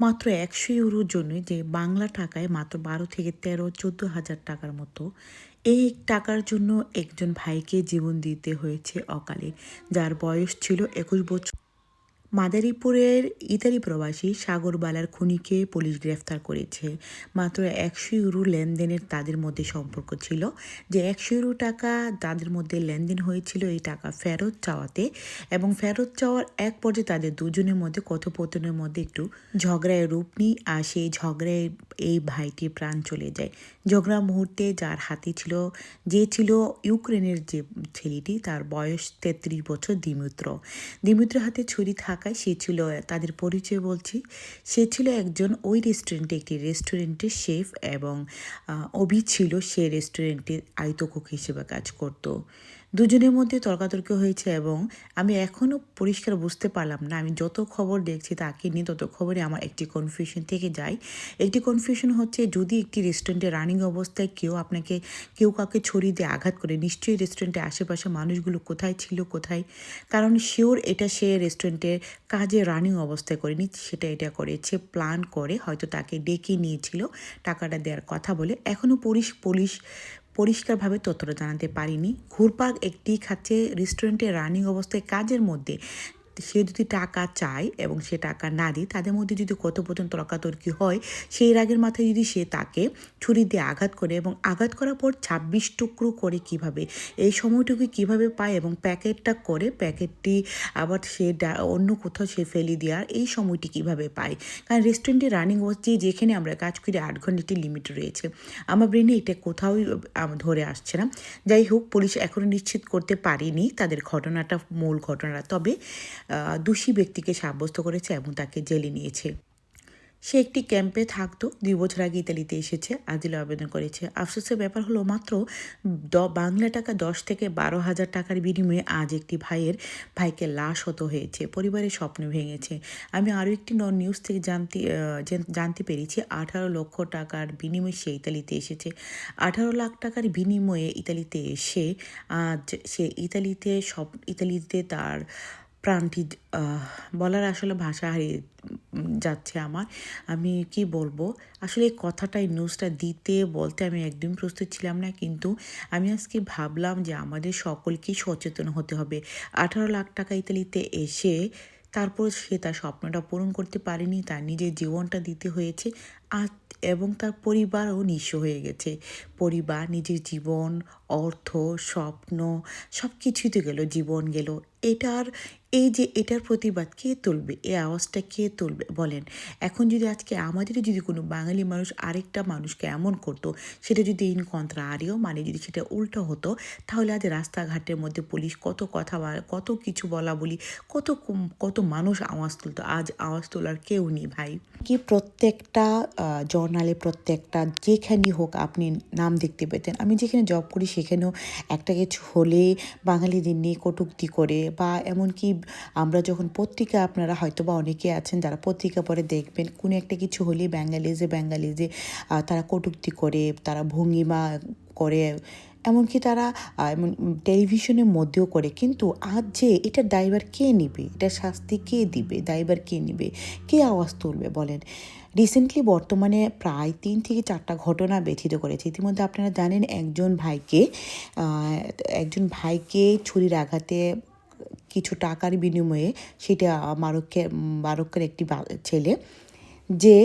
মাত্র একশো ইউরোর জন্য যে বাংলা টাকায় মাত্র বারো থেকে তেরো, চোদ্দ হাজার টাকার মতো এই টাকার জন্য একজন ভাইকে জীবন দিতে হয়েছে অকালে। যার বয়স ছিল একুশ বছর। মাদারীপুরের ইতালি প্রবাসী সাগরবালার খুনিকে পুলিশ গ্রেফতার করেছে। মাত্র একশো ইউরো লেনদেনের তাদের মধ্যে সম্পর্ক ছিল। যে একশো ইউরো টাকা তাদের মধ্যে লেনদেন হয়েছিল, এই টাকা ফেরত চাওয়াতে এবং ফেরত চাওয়ার এক পর্যায়ে তাদের দুজনের মধ্যে, কথোপকথনের মধ্যে একটু ঝগড়ায় রূপ নিই আর সেই ঝগড়ায় এই ভাইটি প্রাণ চলে যায়। ঝগড়া মুহূর্তে যার হাতে ছিল, যে ছিল ইউক্রেনের যে ছেলেটি, তার বয়স তেত্রিশ বছর, দিমিত্র। দিমিত্র হাতে ছুরি থাকায় সে ছিল, তাদের পরিচয় বলছি, সে ছিল একজন ওই রেস্টুরেন্টে একটি রেস্টুরেন্টের শেফ এবং অভি ছিল সে রেস্টুরেন্টের আয়তকুক হিসেবে কাজ করত। দুজনের মধ্যে তর্কাতর্কি হয়েছে এবং আমি এখনও পরিষ্কার বুঝতে পারলাম না। আমি যত খবর দেখছি তাকে নিয়ে তত খবরে আমার একটি কনফিউশন থেকে যায়। একটি কনফিউশন হচ্ছে যদি একটি রেস্টুরেন্টে রানিং অবস্থায় কেউ আপনাকে, কেউ কাউকে ছড়িয়ে দিয়ে আঘাত করে, নিশ্চয়ই রেস্টুরেন্টের আশেপাশে মানুষগুলো কোথায় ছিল, কোথায়? কারণ শিওর এটা সে রেস্টুরেন্টের কাজে রানিং অবস্থায় করেনি, সেটা এটা করেছে প্ল্যান করে, হয়তো তাকে ডেকে নিয়েছিল, টাকাটা দেওয়ার কথা বলে। এখনও পুলিশ পুলিশ পরিষ্কারভাবে তথ্যটা জানাতে পারিনি। ঘুরপাক একটি খাচ্ছে রেস্টুরেন্টে রানিং অবস্থায় কাজের মধ্যে। সে যদি টাকা চায় এবং সে টাকা না দিই তাদের মধ্যে যদি কথোপকথন তর্কাতর্কি হয়, সেই রাগের মাথায় যদি সে তাকে ছুরি দিয়ে আঘাত করে এবং আঘাত করার পর ছাব্বিশ টুকরো করে কীভাবে? এই সময়টুকু কীভাবে পায় এবং প্যাকেটটা করে, প্যাকেটটি আবার সে অন্য কোথাও সে ফেলে দেওয়ার এই সময়টি কীভাবে পায়? কারণ রেস্টুরেন্টে রানিং হচ্ছে যেখানে আমরা কাজ করি, আট ঘন্টাটি লিমিট রয়েছে। আমার ব্রেনে এটা কোথাও ধরে আসছে না। যাই হোক, পুলিশ এখনও নিশ্চিত করতে পারেনি তাদের ঘটনাটা, মূল ঘটনাটা। তবে দোষী ব্যক্তিকে সাব্যস্ত করেছে এবং তাকে জেলে নিয়েছে। সে একটি ক্যাম্পে থাকতো, দুই বছর আগে ইতালিতে এসেছে, আজিলে আবেদন করেছে। আফসোসের ব্যাপার হলো মাত্র দ, বাংলা টাকা দশ থেকে বারো হাজার টাকার বিনিময়ে আজ একটি ভাইয়ের, ভাইকে লাশ হতো হয়েছে, পরিবারের স্বপ্ন ভেঙেছে। আমি আরও একটি ন নিউজ থেকে জানতে জানতে পেরেছি, আঠারো লক্ষ টাকার বিনিময়ে সে ইতালিতে এসেছে। আঠারো লাখ টাকার বিনিময়ে ইতালিতে এসে আজ সে ইতালিতে সব, ইতালিতে তার প্রাণটি বলার আসলে ভাষা হারিয়ে যাচ্ছে আমার। আমি কি বলব? আসলে এই কথাটা এই নিউজটা দিতে, বলতে আমি একদম প্রস্তুত ছিলাম না, কিন্তু আমি আজকে ভাবলাম যে আমাদের সকলকেই সচেতন হতে হবে। আঠারো লাখ টাকা ইতালিতে এসে তারপর সে তার স্বপ্নটা পূরণ করতে পারেনি, তার নিজের জীবনটা দিতে হয়েছে আর এবং তার পরিবারও নিঃস্ব হয়ে গেছে। পরিবার, নিজের জীবন, অর্থ, স্বপ্ন সব কিছুই তো গেল, জীবন গেল। এটার, এই যে এটার প্রতিবাদ কে তুলবে? এই আওয়াজটা কে তুলবে? বলেন, এখন যদি আজকে আমাদেরও যদি কোনো বাঙালি মানুষ আরেকটা মানুষকে এমন করতো, সেটা যদি ইন কন্ট্রারিও মানে যদি সেটা উল্টো হতো, তাহলে আজ রাস্তাঘাটের মধ্যে পুলিশ কত কথা কত কিছু বলা বলি, কত কত মানুষ আওয়াজ তুলতো। আজ আওয়াজ তোলার কেউ নেই ভাই। কি প্রত্যেকটা জর্নালে প্রত্যেকটা, যেখানেই হোক আপনি নাম দেখতে পেতেন। আমি যেখানে জব করি সেখানেও একটা কিছু হলে বাঙালিদের নিয়ে কটুক্তি করে বা এমনকি আমরা যখন পত্রিকা আপনারা হয়তো বা অনেকে আছেন যারা পত্রিকা পরে দেখবেন কোনো একটা কিছু হলে ব্যাঙ্গালিজে আহ, তারা কটুক্তি করে তারা ভঙ্গিমা করে, এমনকি তারা এমন টেলিভিশনের মধ্যেও করে। কিন্তু আজ যে এটা ড্রাইভার কে নেবে? এটা শাস্তি কে দিবে? ড্রাইভার কে নেবে? কে আওয়াজ তুলবে বলেন? রিসেন্টলি বর্তমানে প্রায় তিন থেকে চারটা ঘটনা ব্যথিত করেছে। ইতিমধ্যে আপনারা জানেন একজন ভাইকে একজন ভাইকে ছুরির আঘাতে কিছু টাকার বিনিময়ে সেটা মারক্কের মারক্কের একটি ছেলে যে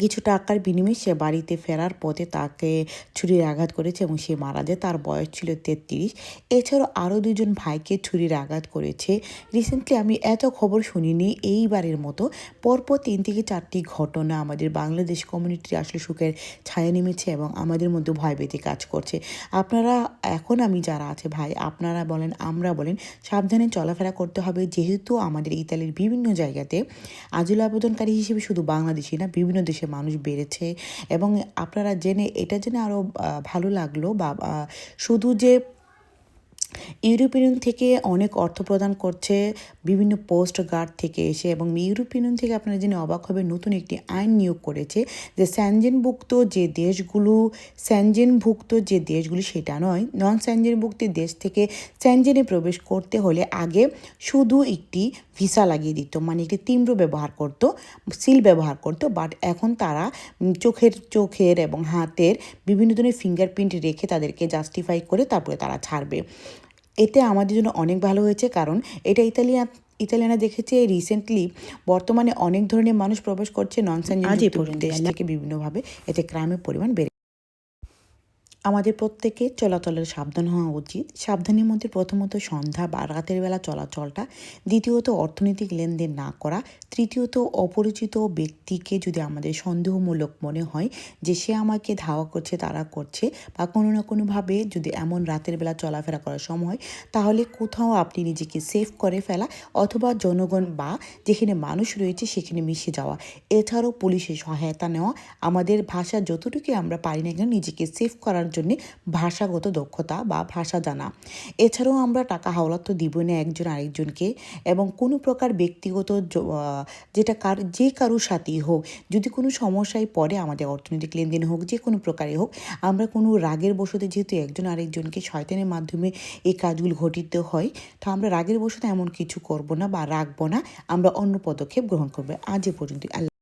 কিছু টাকার বিনিময়ে সে বাড়িতে ফেরার পথে তাকে ছুরির আঘাত করেছে এবং সে মারা যায়। তার বয়স ছিল তেত্রিশ। এছাড়াও আরও দুজন ভাইকে ছুরির আঘাত করেছে। রিসেন্টলি আমি এত খবর শুনিনি, এইবারের মতো। পরপর তিন থেকে চারটি ঘটনা আমাদের বাংলাদেশ কমিউনিটি আসলে সুখের ছায়া নেমেছে এবং আমাদের মধ্যে ভয়ভীতি কাজ করছে। আপনারা, এখন আমি যারা আছে ভাই, আপনারা বলেন, আমরা বলেন, সাবধানে চলাফেরা করতে হবে। যেহেতু আমাদের ইতালির বিভিন্ন জায়গাতে আজল আবেদনকারী হিসেবে শুধু বাংলাদেশি না, বিভিন্ন দেশের মানুষ বেড়েছে এবং আপনারা জেনে এটা জেনে আরও ভালো লাগল বা শুধু যে ইউরোপিয়ান থেকে অনেক অর্থ প্রদান করছে, বিভিন্ন পোস্ট গার্ড থেকে এসে এবং ইউরোপিয়ান থেকে আপনারা জেনে অবাক হবে নতুন একটি আইন নিয়োগ করেছে যে স্যানজেনভুক্ত যে দেশগুলো, স্যানজেনভুক্ত যে দেশগুলি সেটা নয় নন স্যানজেনভুক্ত দেশ থেকে স্যানজেনে প্রবেশ করতে হলে আগে শুধু একটি ভিসা লাগিয়ে দিত মানে একটি তীব্র ব্যবহার করত, সিল ব্যবহার করত বাট এখন তারা চোখের চোখের এবং হাতের বিভিন্ন ধরনের ফিঙ্গারপ্রিন্ট রেখে তাদেরকে জাস্টিফাই করে তারপরে তারা ছাড়বে। এতে আমাদের জন্য অনেক ভালো হয়েছে কারণ এটা ইতালিয়ান ইতালিয়ানা দেখেছে রিসেন্টলি বর্তমানে অনেক ধরনের মানুষ প্রবেশ করছে নন আজ এ পর্যন্ত। বিভিন্নভাবে এতে ক্রাইমের পরিমাণ বেড়ে আমাদের প্রত্যেকে চলাচলের সাবধান হওয়া উচিত। সাবধানের মধ্যে প্রথমত সন্ধ্যা বা রাতের বেলা চলাচলটা, দ্বিতীয়ত অর্থনৈতিক লেনদেন না করা, তৃতীয়ত অপরিচিত ব্যক্তিকে যদি আমাদের সন্দেহমূলক মনে হয় যে সে আমাকে ধাওয়া করছে তারা করছে বা কোনো না কোনোভাবে যদি এমন রাতের বেলা চলাফেরা করার সময় তাহলে কোথাও আপনি নিজেকে সেভ করে ফেলা অথবা জনগণ বা যেখানে মানুষ রয়েছে সেখানে মিশে যাওয়া। এছাড়াও পুলিশের সহায়তা নেওয়া, আমাদের ভাষা যতটুকু আমরা পারি না কেন নিজেকে সেভ করার জন্য ভাষাগত দক্ষতা বা ভাষা জানা। এছাড়াও আমরা টাকা হাওলাত তো দিব না একজন আরেকজনকে এবং কোনো প্রকার ব্যক্তিগত যেটা কার, যে কারোর সাথেই হোক, যদি কোনো সমস্যায় পড়ে আমাদের অর্থনৈতিক লেনদেন হোক, যে কোনো প্রকারে হোক, আমরা কোনো রাগের বসতে যেহেতু একজন আরেকজনকে শয়তানের মাধ্যমে এই কাজগুলো ঘটিতে হয়, তো আমরা রাগের বসতে এমন কিছু করব না বা রাখব না, আমরা অন্য পদক্ষেপ গ্রহণ করব। আজ এ পর্যন্ত আল্লাহ